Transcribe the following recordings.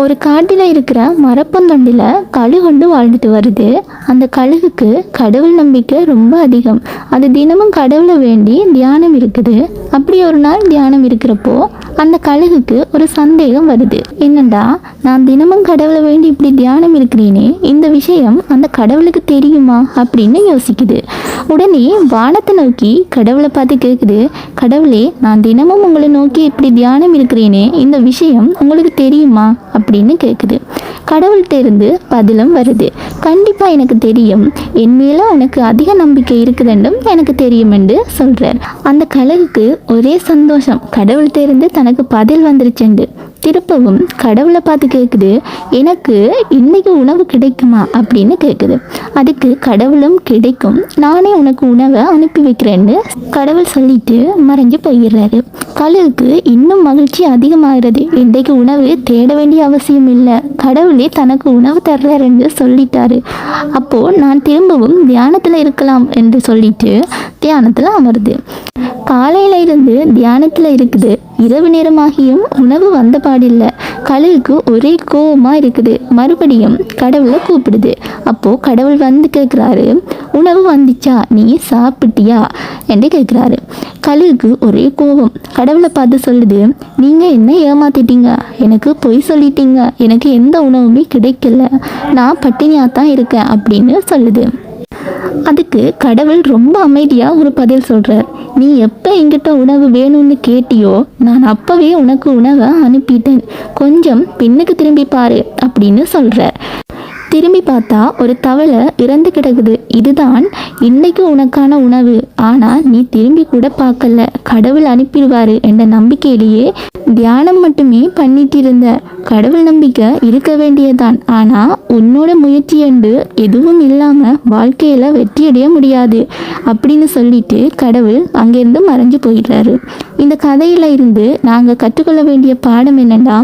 ஒரு காட்டில் இருக்கிற மரப்பந்தொண்டில் கழுகுண்டு வாழ்ந்துட்டு வருது. அந்த கழுகுக்கு கடவுள் நம்பிக்கை ரொம்ப அதிகம். அது தினமும் கடவுளை வேண்டி தியானம் இருக்குது. அப்படி ஒரு நாள் தியானம் இருக்கிறப்போ அந்த கழுகுக்கு ஒரு சந்தேகம் வருது. என்னண்டா நான் தினமும் கடவுளை வேண்டி இப்படி தியானம் இருக்கிறேனே இந்த விஷயம் அந்த கடவுளுக்கு தெரியுமா அப்படின்னு யோசிக்குது. உடனே வானத்தை நோக்கி கடவுளை பார்த்து கேட்குது கடவுளே நான் தினமும் உங்களை நோக்கி இப்படி தியானம் இருக்கிறேனே இந்த விஷயம் உங்களுக்கு தெரியுமா அப்படின்னு கேட்குது கடவுள்கிட்ட இருந்து பதிலும் வருது. கண்டிப்பாக எனக்கு தெரியும் என் மேலே உனக்கு அதிக நம்பிக்கை இருக்குதுன்றும் எனக்கு தெரியும் என்று சொல்கிறார் அந்த கழகுக்கு ஒரே சந்தோஷம் கடவுள்கிட்ட இருந்து தனக்கு பதில் வந்துருச்சுண்டு. திருப்பவும் கடவுளை பார்த்து கேட்குது எனக்கு இன்னைக்கு உணவு கிடைக்குமா? அப்படின்னு கேட்குது அதுக்கு கடவுளும் கிடைக்கும். நானே உனக்கு உணவை அனுப்பி வைக்கிறேன்னு கடவுள் சொல்லிட்டு மறைஞ்சு போயிடுறாரு. கழுகுக்கு இன்னும் மகிழ்ச்சி அதிகமாகிறது. இன்றைக்கு உணவு தேட வேண்டிய அவசியம் இல்லை. கடவுளே தனக்கு உணவு தர்றாருன்னு சொல்லிட்டாரு. அப்போ நான் திரும்பவும் தியானத்தில் இருக்கலாம் என்று சொல்லிட்டு தியானத்தில் அமருது. காலையில இருந்து தியானத்தில் இருக்குது. இரவு நேரமாகியும் உணவு வந்த பாடில்லை. கழுகுக்கு ஒரே கோவமாக இருக்குது. மறுபடியும் கடவுளை கூப்பிடுது. அப்போது கடவுள் வந்து கேட்குறாரு உணவு வந்துச்சா நீ சாப்பிட்டியா? என்று கேட்குறாரு கழுகுக்கு ஒரே கோபம். கடவுளை பார்த்து சொல்லுது நீங்கள் என்ன ஏமாத்திட்டீங்க? எனக்கு பொய் சொல்லிட்டீங்க. எனக்கு எந்த உணவுமே கிடைக்கல. நான் பட்டினியாக தான் இருக்கேன். அப்படின்னு சொல்லுது. அதுக்கு கடவுள் ரொம்ப அமைதியாக ஒரு பதில் சொல்கிறார் நீ எப்போ என்கிட்ட உணவு வேணும்னு கேட்டியோ நான் அப்போவே உனக்கு உணவை அனுப்பிட்டேன். கொஞ்சம் பின்னுக்கு திரும்பி பாரு அப்படின்னு சொல்கிறார் திரும்பி பார்த்தா ஒரு தவளை இறந்து கிடக்குது. இதுதான் இன்னைக்கு உனக்கான உணவு. ஆனால் நீ திரும்பி கூட பார்க்கல. கடவுள் அனுப்பிடுவாரு என்ற நம்பிக்கையிலேயே தியானம் மட்டுமே பண்ணிட்டு இருந்த கடவுள் நம்பிக்கை இருக்க வேண்டியதுதான். ஆனால் உன்னோட முயற்சி என்று எதுவும் இல்லாமல் வாழ்க்கையில் வெற்றியடைய முடியாது. அப்படின்னு சொல்லிட்டு கடவுள் அங்கேருந்து மறைஞ்சு போயிடுறாரு. இந்த கதையில் இருந்து நாங்கள் கற்றுக்கொள்ள வேண்டிய பாடம் என்னன்னா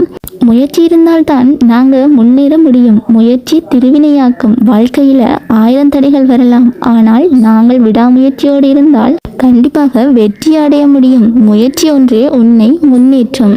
முயற்சி இருந்தால்தான் நாங்கள் முன்னேற முடியும். முயற்சி திருவினையாக்கும். வாழ்க்கையில் ஆயிரம் தடைகள் வரலாம். ஆனால் நாங்கள் விடாமுயற்சியோடு இருந்தால் கண்டிப்பாக வெற்றி அடைய முடியும். முயற்சி ஒன்றே உன்னை முன்னேற்றும்.